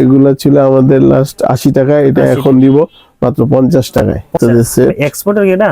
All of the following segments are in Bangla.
এগুলা ছিল আমাদের লাস্ট আশি টাকা এটা এখন দিব মাত্র পঞ্চাশ টাকায়। এক্সপোর্টের এটা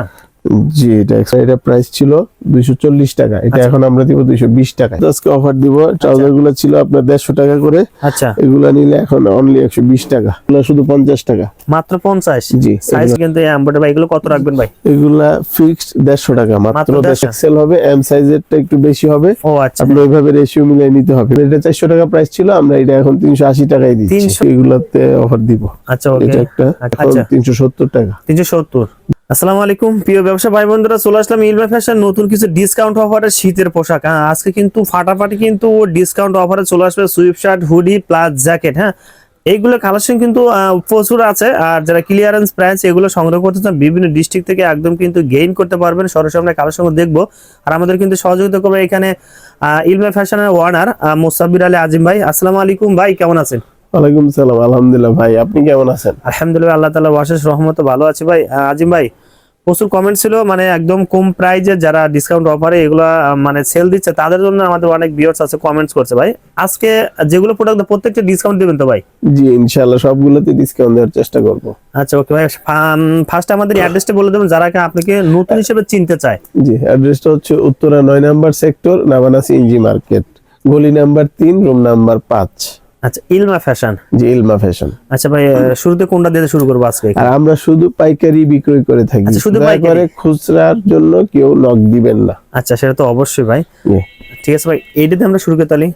জি এটা এটা প্রাইস ছিল দুইশো চল্লিশ টাকা। এটা আচ্ছা। এখন আমরা দিব দুইশো বিশ টাকা। আজকে অফার দিব ট্রাউজারগুলো ছিল আপনার দেড়শো টাকা করে। আচ্ছা। এগুলা নিলে এখন অনলি একশো বিশ টাকা। এগুলা শুধু পঞ্চাশ টাকা। মাত্র পঞ্চাশ? জি, সাইজ কিন্তু ভাই এগুলো কত রাখবেন ভাই? এগুলা ফিক্সড দেড়শো টাকা মাত্র 150 এক্সেল হবে এম সাইজেরটা একটু বেশি হবে। ও আচ্ছা। আপনি ওইভাবে রেশিও মিলিয়ে নিতে হবে। এটা চারশো টাকা প্রাইস ছিল আমরা এটা এখন তিনশো আশি টাকায় দিচ্ছি। এগুলাতে অফার দিব। আচ্ছা ওকে এটা একটা আচ্ছা। তিনশো সত্তর টাকা। তিনশো সত্তর। আসসালামু আলাইকুম। প্রিয় ব্যবসা ভাই বন্ধুরা চলে আসলাম ইলমা ফ্যাশন নতুন কিছু ডিসকাউন্ট অফারে শীতের পোশাক। হ্যাঁ আজকে কিন্তু ফাটাফাটি কিন্তু ডিসকাউন্ট অফারে চলে আসবে sweatshirt hoodie plus jacket হ্যাঁ। এইগুলো কালেকশন কিন্তু প্রচুর আছে। আর যারা ক্লিয়ারেন্স প্রাইস এগুলো সংগ্রহ করতে চান, বিভিন্ন ডিস্ট্রিক্ট থেকে একদম কিন্তু গেইন করতে পারবেন। সরাসরি আমরা কালেকশন দেখব। আর আমাদের কিন্তু সহযোগিতা করবে এখানে ইলমা ফ্যাশনের ওয়ার্নার মোসাব্বির আলী আজিম ভাই। আসসালামু আলাইকুম ভাই, কেমন আছেন? ওয়ালাইকুম সালাম আলহামদুলিল্লাহ ভাই আপনি কেমন আছেন? আলহামদুলিল্লাহ আল্লাহ তালা অশেষ রহমত ভালো আছে ভাই। আজিম ভাই প্রচুর কমেন্ট ছিল মানে একদম কম প্রাইজে যারা ডিসকাউন্ট অফারে এগুলা মানে সেল দিচ্ছে তাদের জন্য আমাদের অনেক ভিউয়ার্স আছে কমেন্টস করছে ভাই। আজকে যেগুলো প্রোডাক্ট প্রত্যেকটা ডিসকাউন্ট দিবেন তো ভাই? জি ইনশাআল্লাহ সবগুলোতে ডিসকাউন্ট দেওয়ার চেষ্টা করব। আচ্ছা ওকে ভাই ফার্স্ট আমাদের অ্যাড্রেসটা বলে দেবেন যারা কি আপনাকে নতুন হিসেবে চিনতে চায়। জি অ্যাড্রেসটা হচ্ছে উত্তরা নয় number sector Nabana CNG market গলি নাম্বার তিন রুম নাম্বার পাঁচ। আচ্ছা ইলমা ফ্যাশন জি ইলমা ফ্যাশন আচ্ছা ভাই শুরুতে কোনটা দিয়ে শুরু করব আজকে? আর আমরা শুধু পাইকারি বিক্রয় করে থাকি। আচ্ছা, শুধু পাইকারি? খুচরার জন্য কেউ নক দিবেন না। আচ্ছা সেটা তো অবশ্যই ভাই। ঠিক আছে ভাই এইটাতে আমরা শুরু করতে পারি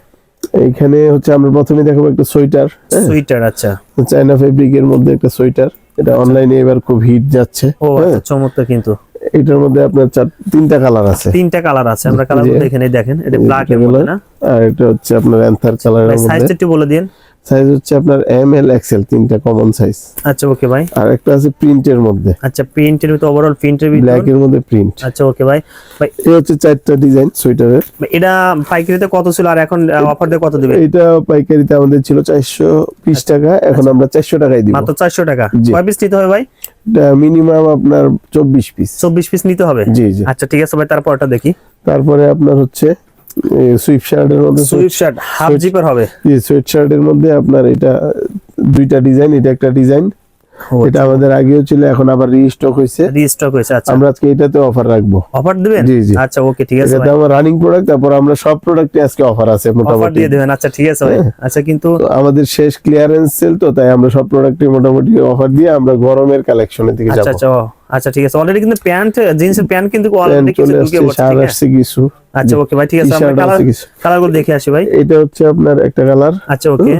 এইখানে হচ্ছে আমরা প্রথমে দেখাবো একটা সোয়েটার সুইটার আচ্ছা। চায়না ফেব্রিকের মধ্যে একটা সোয়েটার। এটা অনলাইনে এবার খুব হিট যাচ্ছে। ও হ্যাঁ, আচ্ছা চমৎকার কিন্তু। এটার মধ্যে আপনার চার তিনটা কালার আছে। তিনটা কালার আছে আমরা কালার এখানে দেখে দেখেন এটা ব্ল্যাক এর মধ্যে না? আর এটা হচ্ছে আপনার অ্যান্থার কালারের মধ্যে। সাইজটা একটু বলে দিন। সাইজ হচ্ছে আপনার এম এল এক্সেল তিনটা কমন সাইজ আচ্ছা ওকে ভাই। আর একটা আছে প্রিন্টের মধ্যে। আচ্ছা প্রিন্টের ভিতর ওভারঅল প্রিন্টের ভিতর? ব্ল্যাক এর মধ্যে প্রিন্ট আচ্ছা ওকে ভাই। ভাই এই হচ্ছে চারটা ডিজাইন সোয়েটারের এটা পাইকারিতে কত ছিল আর এখন অফার দিয়ে কত দিবে এটা পাইকারিতে আমাদের ছিল চারশো বিশ টাকা এখন আমরা চারশো টাকায় দিব। মাত্র চারশো টাকা। জি। কয় পিস নিতে হবে ভাই? মিনিমাম আপনার চব্বিশ পিস চব্বিশ পিস নিতে হবে? জি জি। আচ্ছা ঠিক আছে ভাই তারপরটা দেখি। তারপরে আপনার হচ্ছে সুইফট শার্টের মধ্যে সুইফট শার্ট হাফ জিপার হবে। সুইফট শার্টের মধ্যে আপনার এটা দুইটা ডিজাইন এটা একটা ডিজাইন এটা আমাদের আগেও ছিল এখন আবার রিস্টক হয়েছে। রিস্টক হয়েছে আচ্ছা। আমরা আজকে এটাতে অফার রাখব। অফার দিবেন? জি, জি। আচ্ছা ওকে ঠিক আছে ভাই। আমার রানিং প্রোডাক্ট তারপর আমরা সব প্রোডাক্টে আজকে অফার আছে অফার দিয়ে দিবেন আচ্ছা ঠিক আছে ভাই। আচ্ছা কিন্তু আমাদের শেষ ক্লিয়ারেন্স সেল তো তাই আমরা সব প্রোডাক্টে মোটামুটি অফার দিয়ে আমরা গরমের কালেকশনের দিকে আচ্ছা আচ্ছা আচ্ছা ঠিক আছে। অলরেডি কিন্তু প্যান্ট জিন্সের প্যান্ট কিন্তু অলরেডি কিছু ঢুকে পড়ছে শার্ট আসছে কিছু। আচ্ছা ওকে ভাই ঠিক আছে। আমরা কালার কালারগুলো দেখে আসি ভাই। এটা হচ্ছে আপনার একটা কালার আচ্ছা ওকে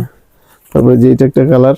তারপরে যে এটা একটা কালার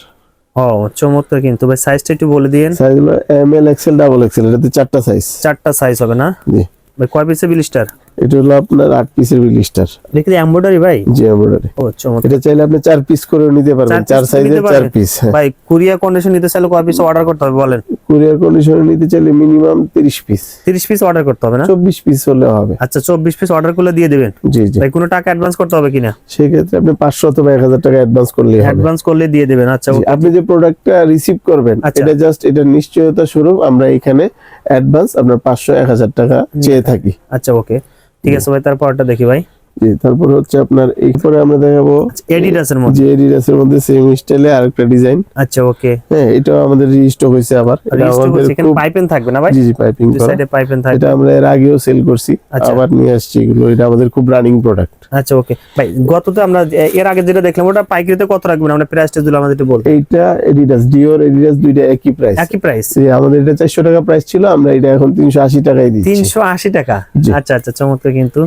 ও চমৎকার কিন্তু। ভাই সাইজটা একটু বলে দিয়েন। সাইজ হলো M L XL double XL এটাতে চারটা সাইজ চারটা সাইজ হবে না? জি। ভাই কয় পিসের বিলিস্টার এটা হলো আপনার আট পিসের বিলিস্টার দেখি এমব্রয়ডারি ভাই? জি এমব্রয়ডারি ও চমৎকার। এটা চাইলে আপনি চার পিস করে নিতে পারবেন। চার নিতে চার পিস ভাই কুরিয়ার কন্ডিশন নিতে চাইলে কয় পিস অর্ডার করতে হবে বলেন। কুরিয়ার কন্ডিশনে নিতে চাইলে মিনিমাম তিরিশ পিস। তিরিশ পিস অর্ডার করতে হবে না? চব্বিশ পিস হলে হবে। আচ্ছা চব্বিশ পিস অর্ডার করলে দিয়ে দিবেন? জি জি। ভাই কোনো টাকা অ্যাডভান্স করতে হবে কিনা? সেক্ষেত্রে আপনি পাঁচশো অথবা এক হাজার টাকা অ্যাডভান্স করলেই হবে। অ্যাডভান্স করলে দিয়ে দিবেন আচ্ছা আপনি যে প্রোডাক্টটা রিসিভ করবেন আচ্ছা। এটা জাস্ট এটা নিশ্চয়তা স্বরূপ আমরা এখানে অ্যাডভান্স আপনার পাঁচশো এক হাজার টাকা চেয়ে থাকি। আচ্ছা ওকে ঠিক আছে ভাই তারপরটা দেখি ভাই। জি তারপর হচ্ছে আপনার এরপরে আমরা দেখাবো এডিডাসের মধ্যে। যে এডিডাসের মধ্যে সেম স্টাইলে আরেকটা ডিজাইন আচ্ছা ওকে হ্যাঁ এটাও আমাদের রিস্টক আবার। এটা আমাদের খুব থাকবে না ভাই? জি জি পাইপিং দুই সাইডে পাইপেন থাকবে। এটা আমরা এর আগেও সেল করছি আচ্ছা। আবার নিয়ে আসছি এগুলো। এটা আমাদের খুব রানিং প্রোডাক্ট আচ্ছা ওকে ভাই গততে আমরা এর আগে যেটা দেখলাম ওটা পাইকারিতে কত রাখবেন? আমরা প্রাইসটা দিলাম আমাদের একটু এইটা এডিডাস ডিওর এডিডাস দুইটা একই প্রাইস একই প্রাইস আমাদের এটা চারশো টাকা প্রাইস ছিল আমরা এটা এখন তিনশো আশি টাকায় দিচ্ছি। তিনশো আশি টাকা? জি। আচ্ছা আচ্ছা চমৎকার কিন্তু।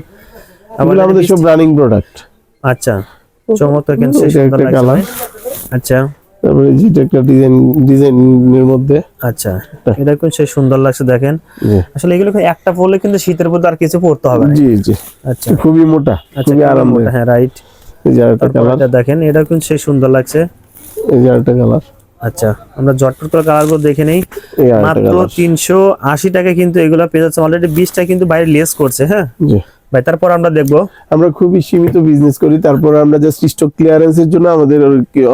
এগুলো আমাদের সব রানিং প্রোডাক্ট আচ্ছা চমৎকার কিন্তু একটা কালার আচ্ছা। তারপরে যেটা একটা ডিজাইন ডিজাইনের মধ্যে। আচ্ছা এটা সুন্দর লাগছে দেখেন। আসলে এগুলো একটা পরলে কিন্তু শীতের মধ্যে আর কিছু পরতে হবে না। জি জি। আচ্ছা। খুবই মোটা আচ্ছা খুবই আরামদায়ক। হ্যাঁ রাইট এই যে আরেকটা কালার দেখেন এটা কিন্তু সেই সুন্দর লাগছে। এই যে আরেকটা কালার আচ্ছা আমরা জটপট করে কালারগুলো দেখে নেই। মাত্র তিনশো আশি টাকা কিন্তু এগুলো পেয়ে যাচ্ছে। অলরেডি বিশটা কিন্তু বাইরে লেস করছে হ্যাঁ? ভাই তারপর আমরা দেখব। আমরা খুবই সীমিত বিজনেস করি তারপর আমরা জাস্ট স্টক ক্লিয়ারেন্সের জন্য আমাদের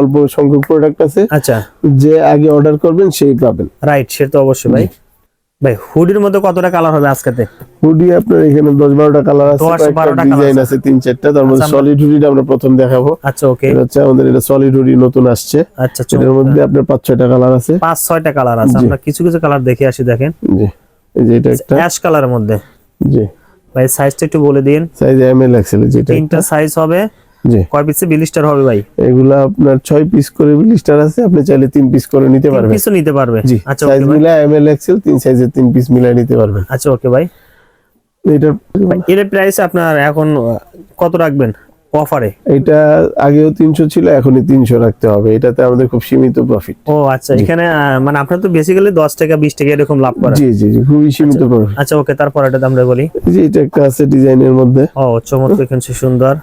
অল্প সংখ্যক প্রোডাক্ট আছে। আচ্ছা। যে আগে অর্ডার করবেন সেই পাবেন। রাইট সে তো অবশ্যই ভাই। ভাই হুডির মধ্যে কতটা কালার হবে আজকেতে? হুডি আপনার এখানে দশ বারোটা কালার আছে দশ, কয়েকটা বারোটা ডিজাইন আছে। তিন চারটা। তার মধ্যে আচ্ছা, সলিড হুডিটা আমরা প্রথম দেখাবো। আচ্ছা ওকে এটা হচ্ছে আমাদের এটা সলিড হুডি নতুন আসছে। আচ্ছা এটার মধ্যে আপনার পাঁচ ছয়টা কালার আছে। পাঁচ ছয়টা কালার আছে। আমরা কিছু কিছু কালার দেখে আসি দেখেন। জি। এই যে এটা একটা। অ্যাশ কালারের মধ্যে। জি। ভাই সাইজটা একটু বলে দিন। সাইজ এম এল এক্সেল যেটা। তিনটা সাইজ হবে। জি। কয় পিসে বিলিস্টার হবে ভাই? এগুলা আপনার ছয় পিস করে বিলিস্টার আছে আপনি চাইলে তিন পিস করে নিতে পারবেন। পিসও নিতে পারবে। আচ্ছা সাইজ মিলা এম এল এক্সেল তিন সাইজের তিন পিস মিলাই নিতে পারবেন। আচ্ছা ওকে ভাই। এটার ভাই, এর প্রাইস আপনার এখন কত রাখবেন? অফারে? এটা আগেও তিনশো ছিল এখনই তিনশো রাখতে হবে। এটাতে আমাদের খুব সীমিত প্রফিট ও আচ্ছা এখানে মানে আপনার তো বেসিক্যালি দশ টাকা বিশ টাকা এরকম লাভ করেন। জি জি জি খুবই সীমিত প্রফিট আচ্ছা ওকে তারপর এটা আমরা বলি। যে এটা একটা আছে ডিজাইনের মধ্যে। ও চমৎকার কিন্তু সুন্দর।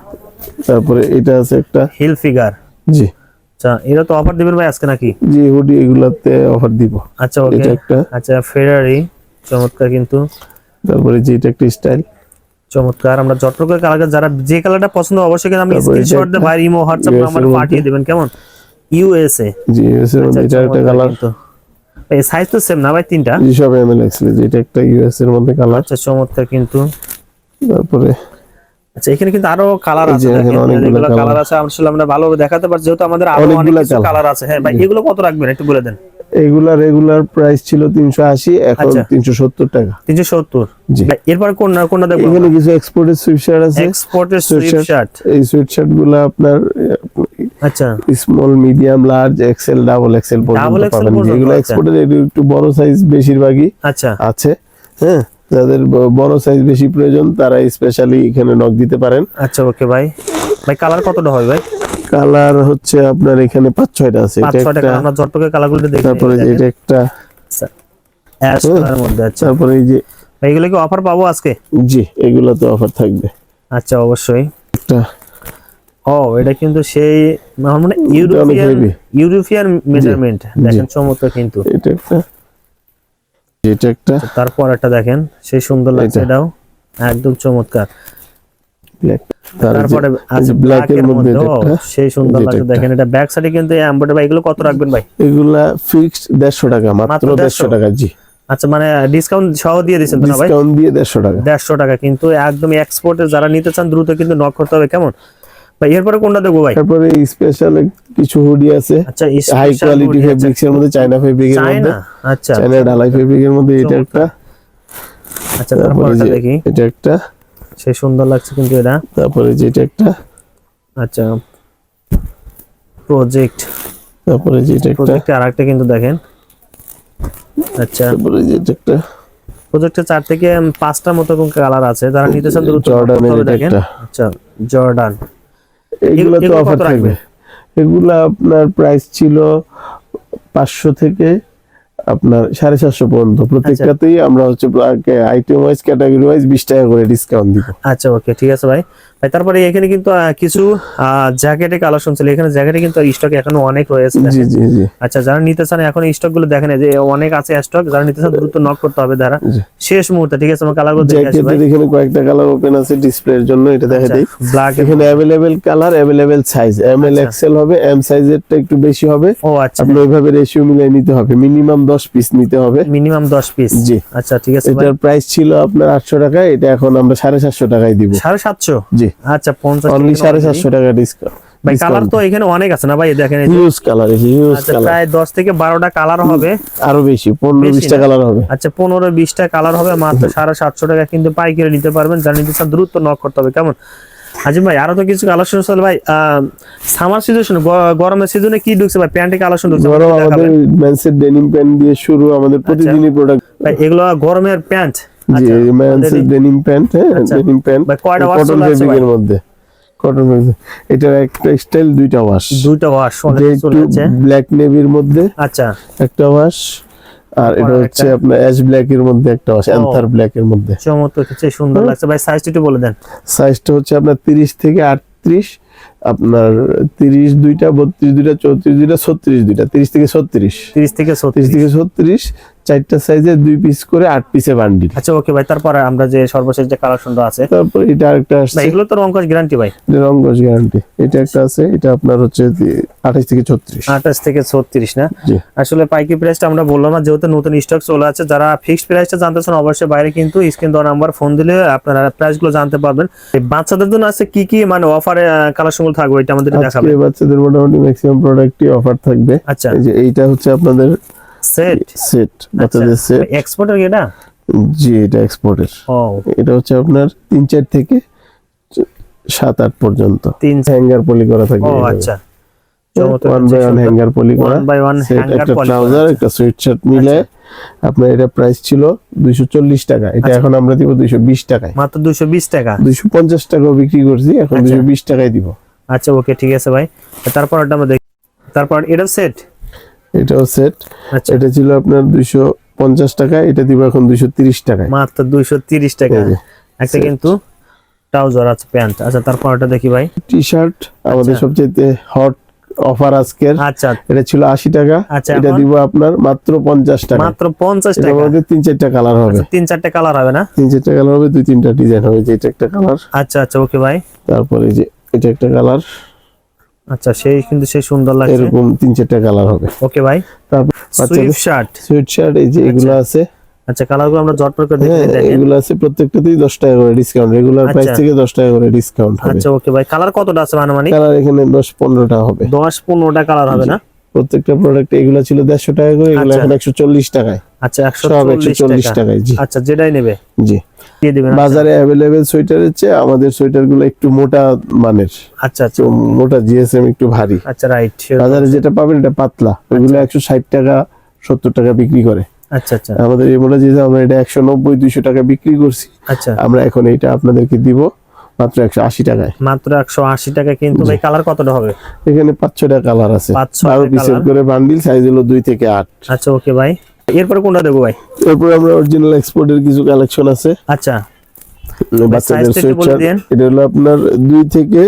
তারপরে এটা আছে একটা। হিল ফিগার জি। আচ্ছা এটা তো অফার দিবেন ভাই আজকে নাকি? জি হুডি এগুলাতে অফার দিব। আচ্ছা ওকে। এটা একটা। আচ্ছা ফেরারি চমৎকার কিন্তু। তারপরে যে এটা একটা স্টাইল চমৎকার। আমরা যতটুকু কালার যারা যে কালারটা পছন্দ অবশ্যই কিন্তু আমি স্ক্রিনশট এটা দিয়ে বাইরে ইমো হোয়াটসঅ্যাপ নাম্বার পাঠিয়ে দিবেন কেমন? ইউএসএ জি ইউএস এর মধ্যে এটা একটা কালার এই সাইজ তো সেম না ভাই তিনটা? জি সব এম এল এক্সেল যেটা একটা ইউএস এর মধ্যে কালার আচ্ছা চমৎকার কিন্তু। তারপরে আচ্ছা এখানে কিন্তু আরও কালার আছে অনেকগুলো কালার আছে আসলে আমরা ভালোভাবে দেখাতে পারছি যেহেতু আমাদের আরও অনেক অনেকগুলো কালার আছে। হ্যাঁ ভাই এগুলো কত রাখবেন? একটু বলে দেন। এগুলা রেগুলার প্রাইস ছিল তিনশো আশি এখন আচ্ছা। তিনশো সত্তর টাকা। তিনশো সত্তর? এরপর কোন কোনটা দেখব এখানে কিছু এক্সপোর্টের সুইট শার্ট আছে। এক্সপোর্টের Sweatshirt। শার্ট এই সুইট শার্টগুলো আপনার আচ্ছা small medium large XL double XL পর্যন্ত পাবেন। যেগুলো আচ্ছা। এক্সপোর্টের একটু বড় সাইজ বেশিরভাগই আচ্ছা। আছে হ্যাঁ? যাদের বড় সাইজ বেশি প্রয়োজন তারা স্পেশালি এখানে নক দিতে পারেন। আচ্ছা ওকে ভাই। ভাই কালার কতটা হয় ভাই? কালার হচ্ছে আপনার এখানে পাঁচ ছয়টা আছে। পাঁচ এটা ছয়টা একটা কালার আমরা জটকে কালারগুলো দেখি। তারপরে যে এটা একটা অ্যাশ হুম। কালারের মধ্যে আচ্ছা। তারপরে এই যে ভাই এগুলো কি অফার পাবো আজকে? জি এগুলো তো অফার থাকবে। আচ্ছা অবশ্যই। একটা ও এটা কিন্তু সেই মানে ইউরোপিয়ান ইউরোপিয়ান মেজারমেন্ট দেখেন চমৎকার কিন্তু। এটা একটা এটা একটা তারপর একটা দেখেন সেই সুন্দর লাগছে এটাও। একদম চমৎকার। ব্ল্যাক তারপরে আছে ব্ল্যাক ব্ল্যাক মধ্যে সেই সুন্দর লাগছে। দেখেন এটা ব্যাক সাইডে কিন্তু এমব্রয়ডারি ভাই এগুলো কত রাখবেন ভাই? এগুলা ফিক্সড দেড়শো টাকা মাত্র মাত্র দেড়শো 150 টাকা জি। আচ্ছা মানে ডিসকাউন্ট সহ দিয়ে দিচ্ছেন না ভাই? ডিসকাউন্ট দিয়ে দেড়শো টাকা। দেড়শো টাকা কিন্তু একদম এক্সপোর্টে যারা নিতে চান দ্রুত কিন্তু নক করতে হবে কেমন? ভাই এরপরে কোনটা দেখব ভাই? তারপরে স্পেশাল কিছু হুডি আছে। আচ্ছা হাই কোয়ালিটি ফেব্রিক্স এর মধ্যে চায়না ফেব্রিক এর মধ্যে। আচ্ছা। চায়না ঢালাই ফেব্রিক এর মধ্যে এটা একটা। আচ্ছা তারপরে দেখি। এটা একটা। সেই সুন্দর লাগছে কিন্তু এটা। তারপরে যে এটা একটা আচ্ছা। প্রজেক্ট তারপরে যে এটা প্রজেক্টে আরেকটা কিন্তু দেখেন। আচ্ছা। তারপরে যে এটা একটা প্রজেক্টে চার থেকে পাঁচটা মতো কালার আছে। যারা নিতে চান দ্রুত জর্ডানের দেখেন। আচ্ছা জর্ডান এগুলো তো অফার থাকবে। এগুলো আপনার প্রাইস ছিল পাঁচশো থেকে আপনার সাড়ে সাতশো পর্যন্ত। আচ্ছা। প্রত্যেকটাতেই আমরা হচ্ছে আইটেম ওয়াইজ ক্যাটাগরি ওয়াইজ বিশ টাকা করে ডিসকাউন্ট দিব। আচ্ছা ওকে ঠিক আছে ভাই। তারপরে এখানে কিন্তু কিছু জ্যাকেটে কালেকশন ছিল এখানে জ্যাকেটে কিন্তু স্টক এখনও অনেক রয়েছে। জি জি জি। আচ্ছা যারা নিতে চান এখন স্টকগুলো দেখেন যে অনেক আছে স্টক যারা নিতে চান দ্রুত নক করতে হবে যারা শেষ মুহূর্তে ঠিক আছে আমার কালারগুলো দেখে আসি ভাই। এখানে কয়েকটা কালার ওপেন আছে ডিসপ্লের জন্য এটা দেখা আচ্ছা, দেই। ব্ল্যাক এখানে available colour available size M L. XL হবে এম সাইজেরটা একটু বেশি হবে। ও আচ্ছা। আপনি ওইভাবে রেশিও মিলিয়ে নিতে হবে। মিনিমাম দশ পিস নিতে হবে। মিনিমাম দশ পিস জি। আচ্ছা ঠিক আছে এটার প্রাইস ছিল আপনার আটশো টাকা এটা এখন আমরা সাড়ে সাতশো টাকায় দিব। সাড়ে সাতশো? জি। আচ্ছা পঞ্চাশ অনলি টাকা সাড়ে already। সাতশো টাকা ডিসকাউন্ট ভাই কালার তো এখানে অনেক আছে না ভাই? দেখেন হিউজ কালার হিউজ আচ্ছা কালার প্রায় দশ থেকে বারোটা কালার হবে। আরও বেশি পনেরো বেশি বিশটা না? কালার হবে। আচ্ছা পনেরো বিশটা কালার হবে মাত্র সাড়ে সাতশো টাকা কিন্তু পাইকারি নিতে পারবেন। নিতে চান দ্রুত নক করতে হবে। কেমন? আজিম ভাই আরও তো কিছু কালেকশন চলে ভাই সামার সিজন গরমের সিজনে কি ঢুকছে ভাই? প্যান্টে কালেকশন ঢুকছে আমাদের। ম্যান্সের ডেনিম প্যান্ট দিয়ে শুরু আমাদের প্রতিদিনই প্রোডাক্ট ভাই এগুলো গরমের প্যান্ট জি আচ্ছা ডেনিম প্যান্ট হ্যাঁ। ডেনিম প্যান্ট কটন ফেব্রিকের ভাই? মধ্যে কটন ফেব্রিক এটার একটা স্টাইল দুইটা ওয়াশ দুইটা ওয়াশ যে চলে একটু ব্ল্যাক নেভির মধ্যে আচ্ছা। একটা ওয়াশ আর এটা হচ্ছে? আপনার অ্যাশ ব্ল্যাক এর মধ্যে একটা ওয়াশ অ্যান্থার ব্ল্যাক এর মধ্যে। চমৎকার কিছু সুন্দর লাগছে। ভাই সাইজটা একটু বলে দেন। সাইজটা হচ্ছে আপনার তিরিশ থেকে আটত্রিশ আপনার তিরিশ দুইটা বত্রিশ দুইটা চৌত্রিশ দুইটা ছত্রিশ দুইটা তিরিশ থেকে ছত্রিশ। তিরিশ থেকে তিরিশ ছত্রিশ থেকে ছত্রিশ চারটা সাইজে দুই পিস করে আট পিসে বান্ডিল আচ্ছা ওকে ভাই তারপরে আমরা যে সর্বশেষ যে কালেকশনটা আছে। তারপর এটা ভাই আসছে। এগুলো তো রংকশ গ্যারান্টি ভাই। রঙ্গস গ্যারান্টি এটা একটা আছে এটা আপনার হচ্ছে আঠাশ থেকে ছত্রিশ। আঠাশ থেকে ছত্রিশ না? আসলে পাইকি প্রাইসটা আমরা বললাম না যেহেতু নতুন স্টক চলে আছে যারা ফিক্সড প্রাইসটা জানতে চান অবশ্যই বাইরে কিন্তু স্ক্রিন দেওয়া নাম্বার ফোন দিলে আপনারা প্রাইসগুলো জানতে পারবেন। এই বাচ্চাদের জন্য আছে কি কি মানে অফারে কালেকশনগুলো থাকবে এটা আমাদের দেখাবেন। বাচ্চাদের মোটামুটি ম্যাক্সিমাম প্রোডাক্টই অফার থাকবে। আচ্ছা। এই যে এইটা হচ্ছে আপনাদের সেট সেট বাচ্চাদের সেট এক্সপোর্টের এটা? জি এটা এক্সপোর্টের ও। এটা হচ্ছে আপনার তিন চার থেকে সাত আট পর্যন্ত। তিন হ্যাঙ্গার পলি করা থাকবে ও আচ্ছা। One by one hanger poly করা। একটা ট্রাউজার একটা মিলে আপনার এটা প্রাইস ছিল দুইশো চল্লিশ টাকা। এটা আচ্ছা। এখন আমরা দিব দুইশো বিশ টাকায়। মাত্র দুশো বিশ টাকা? দুইশো পঞ্চাশ টাকাও বিক্রি করছি এখন আচ্ছা। দুইশো বিশ টাকায় দিব। আচ্ছা ওকে ঠিক আছে ভাই। তারপর আমরা দেখি। তারপর এটা সেট এটাও সেট আচ্ছা। এটা ছিল আপনার দুইশো পঞ্চাশ টাকা এটা দিব এখন দুইশো তিরিশ টাকায়। মাত্র দুইশো তিরিশ টাকা। একটা কিন্তু ট্রাউজার আছে প্যান্ট আচ্ছা তারপর ওটা দেখি ভাই? টি শার্ট আমাদের। সবচেয়ে হট অফার আজকের। আচ্ছা। এটা ছিল আশি টাকা। আচ্ছা, এটা? দিব আপনার মাত্র পঞ্চাশ টাকা। মাত্র পঞ্চাশ টাকা। মধ্যে তিন চারটা কালার হবে। আচ্ছা, তিন চারটে কালার হবে না? তিন চারটা কালার হবে দুই তিনটা ডিজাইন হবে যে এটা একটা কালার আচ্ছা আচ্ছা ওকে ভাই তারপরে যে এটা একটা কালার আচ্ছা সেই কিন্তু সেই সুন্দর লাগছে। এরকম তিন চারটা কালার হবে। ওকে ভাই। তারপর সুইফট শার্ট সুইট শার্ট এই যে এগুলো আছে। আচ্ছা কালারগুলো আমরা জটপট করে দেখে হ্যাঁ দেখেন। এগুলো আছে প্রত্যেকটাতেই দশ টাকা করে ডিসকাউন্ট রেগুলার প্রাইস আচ্ছা। থেকে দশ টাকা করে ডিসকাউন্ট হবে। আচ্ছা ওকে ভাই। কালার কতটা আছে মানামানি কালার এখানে দশ পনেরোটা হবে। দশ পনেরোটা কালার হবে না? প্রত্যেকটা প্রোডাক্ট এগুলো ছিল দেড়শো টাকা করে এগুলো আচ্ছা। এখন একশো চল্লিশ টাকায়। আচ্ছা টাকা। জি। আচ্ছা যেটাই নেবে জি। দিয়ে দিবেন আচ্ছা। বাজারে সোয়েটারের চেয়ে আমাদের একটু মোটা মানের। আচ্ছা আচ্ছা। মোটা জিএসএম একটু ভারী। আচ্ছা রাইট বাজারে যেটা পাবেন এটা পাতলা। ষাট টাকা সত্তর টাকা বিক্রি করে। আচ্ছা আচ্ছা। আমাদের এই মোটা জিনিস আমরা এটা টাকা বিক্রি করছি। আচ্ছা। আমরা এখন এটা আপনাদেরকে দিব মাত্র একশো আশি টাকায়। মাত্র একশো আশি টাকা কিন্তু ভাই কালার কতটা হবে? এখানে পাঁচ টাকা কালার আছে। পাঁচ ছয়টা বারো পিসের করে বান্ডিল সাইজ হলো দুই থেকে আট। আচ্ছা ওকে ভাই এরপরে কোনটা দেবো ভাই? এরপর আমরা অরিজিনাল এক্সপোর্টের কিছু কালেকশন আছে। আচ্ছা। বাচ্চাদের সোয়েটার এটা হলো আপনার দুই থেকে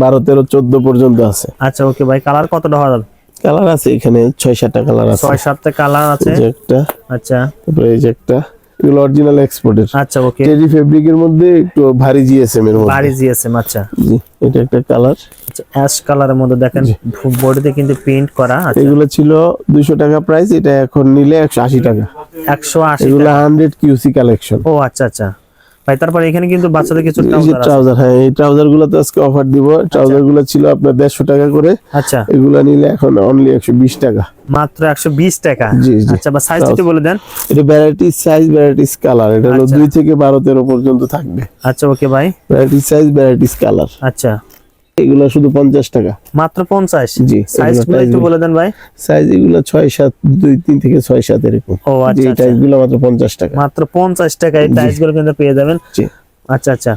বারো তেরো চোদ্দ পর্যন্ত আছে। আচ্ছা ওকে ভাই কালার কতটা হবে কালার আছে এখানে ছয় সাতটা কালার আছে। ছয় সাতটা কালার আছে। একটা। আচ্ছা। তারপরে এই যে একটা। এগুলো অরিজিনাল এক্সপোর্টের আচ্ছা ওকে টেরি ফেব্রিকের মধ্যে একটু ভারী জিএসএম এর মধ্যে। বাড়ি জিএসএম আচ্ছা। জি এটা একটা কালার অ্যাশ কালারের মধ্যে দেখেন বডিতে কিন্তু প্রিন্ট করা আচ্ছা এগুলো ছিল দুইশো টাকা প্রাইস এটা এখন নিলে একশো আশি টাকা। একশো আশি এগুলো হান্ড্রেড কিউসি কালেকশন ও আচ্ছা আচ্ছা। ভাই তারপরে এখানে কিন্তু বাচ্চাদের কিছু trouser আছে। ট্রাউজার হ্যাঁ এই ট্রাউজারগুলো তো আজকে অফার দিব। ট্রাউজারগুলো ছিল আপনার দেড়শো টাকা করে। আচ্ছা। এগুলো নিলে এখন অনলি একশো বিশ টাকা। মাত্র একশো বিশ টাকা। জি। আচ্ছা বা সাইজ বলে দেন। এটা ভ্যারাইটিস সাইজ ভ্যারাইটিস কালার এটা হলো আচ্ছা। দুই থেকে বারো তেরো পর্যন্ত থাকবে। আচ্ছা ওকে ভাই। ভ্যারাইটিস সাইজ ভ্যারাইটিস কালার আচ্ছা। এগুলো শুধু পঞ্চাশ টাকা। মাত্র পঞ্চাশ? জি, সাইজগুলো একটু বলে দেন ভাই। সাইজ এগুলো ছয় সাত দুই তিন থেকে ছয় সাত এরকম। ও আচ্ছা যে আচ্ছা। মাত্র পঞ্চাশ টাকা। মাত্র পঞ্চাশ টাকা এই টাইসগুলো কিন্তু পেয়ে যাবেন। জি। আচ্ছা আচ্ছা।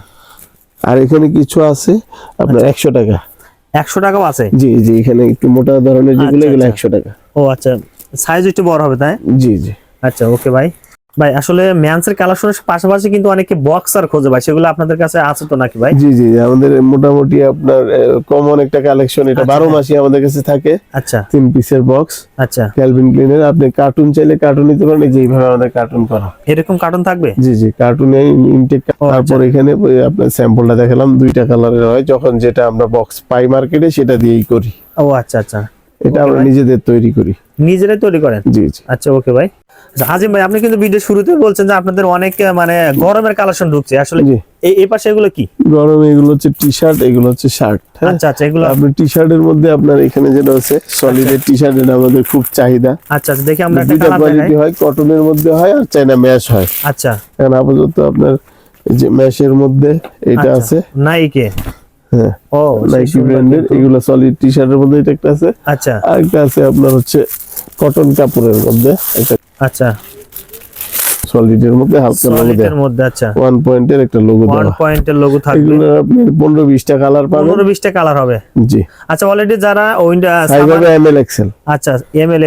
আর এখানে কিছু আছে আপনার আচ্ছা। একশো টাকা। একশো টাকাও আছে? জি জি এখানে একটু মোটা ধরনের যেগুলো আচ্ছা, এগুলো আচ্ছা। একশো টাকা। ও আচ্ছা। সাইজ একটু বড় হবে তাই? জি জি। আচ্ছা ওকে ভাই। ভাই আসলে ম্যান্সের কালেকশনের পাশাপাশি কিন্তু অনেকে বক্সার খোঁজে ভাই সেগুলো আপনাদের কাছে আছে তো নাকি ভাই? জি জি আমাদের মোটামুটি আপনার কমন একটা কালেকশন এটা আচ্ছা, বারো হ্যাঁ। মাসই আমাদের কাছে থাকে। আচ্ছা। তিন পিসের বক্স আচ্ছা। ক্যালভিন ক্লিনের আপনি কার্টুন চাইলে কার্টুন নিতে পারেন এই যে এইভাবে আমাদের কার্টুন করা। এরকম কার্টুন থাকবে? জি জি কার্টুনে ইনটেক ও, তারপর এখানে আপনার স্যাম্পলটা দেখালাম দুইটা কালারের হয় যখন যেটা আমরা বক্স পাই মার্কেটে সেটা দিয়েই করি। ও আচ্ছা আচ্ছা। এটা আমরা নিজেদের তৈরি করি। নিজেরাই তৈরি করেন? জি জি। আচ্ছা ওকে ভাই। আচ্ছা, আজিম ভাই আপনি কিন্তু ভিডিও শুরুতে বলছেন যে আপনাদের অনেক মানে গরমের কালেকশন ঢুকছে। আসলে এই এই পাশে এগুলো কি? গরমে এগুলো হচ্ছে টি শার্ট এগুলো হচ্ছে শার্ট হ্যাঁ? আচ্ছা আচ্ছা এগুলো আপনি টি শার্টের মধ্যে আপনার এখানে যেটা হচ্ছে সলিডের টি শার্টের আমাদের খুব চাহিদা। আচ্ছা আচ্ছা দেখি আমরা একটা কোয়ালিটি হয় কটনের মধ্যে হয় আর চাইনা ম্যাশ হয়। আচ্ছা। এখন আপাতত আপনার এই যে ম্যাশের মধ্যে এটা আচ্ছা। আছে। নাইকে হ্যাঁ। ও সেই নাইকি ব্র্যান্ডের এগুলো সলিড টি শার্টের মধ্যে এটা একটা আছে। আচ্ছা। আরেকটা আছে আপনার হচ্ছে কটন কাপড়ের মধ্যে। একটা আচ্ছা। সলিডের মধ্যে হালকা লোগো সলিডের মধ্যে আচ্ছা। পয়েন্টের একটা লোগো ওয়ান দেওয়া পয়েন্টের লোগো থাকবে। এগুলো আপনি পনেরো বিশটা কালার পাবেন। বিশটা কালার হবে। জি। আচ্ছা অলরেডি যারা উইন্ডো এক্সেল আচ্ছা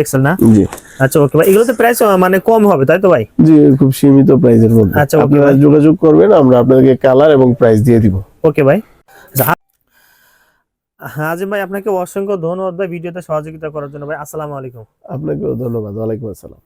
এক্সেল না? জি। আচ্ছা ওকে ভাই। এগুলোতে প্রাইস মানে কম হবে তাই তো ভাই? জি খুব সীমিত প্রাইসের মধ্যে। আচ্ছা, আপনারা যোগাযোগ করবেন আমরা আপনাদেরকে কালার এবং প্রাইস দিয়ে দিব। ওকে ভাই। আচ্ছা, হ্যাঁ আজিম ভাই, আপনাকে অসংখ্য ধন্যবাদ ভাই ভিডিওতে সহযোগিতা করার জন্য। ভাই, আসসালামু আলাইকুম। আপনাকেও ধন্যবাদ। ওয়ালাইকুম আসসালাম।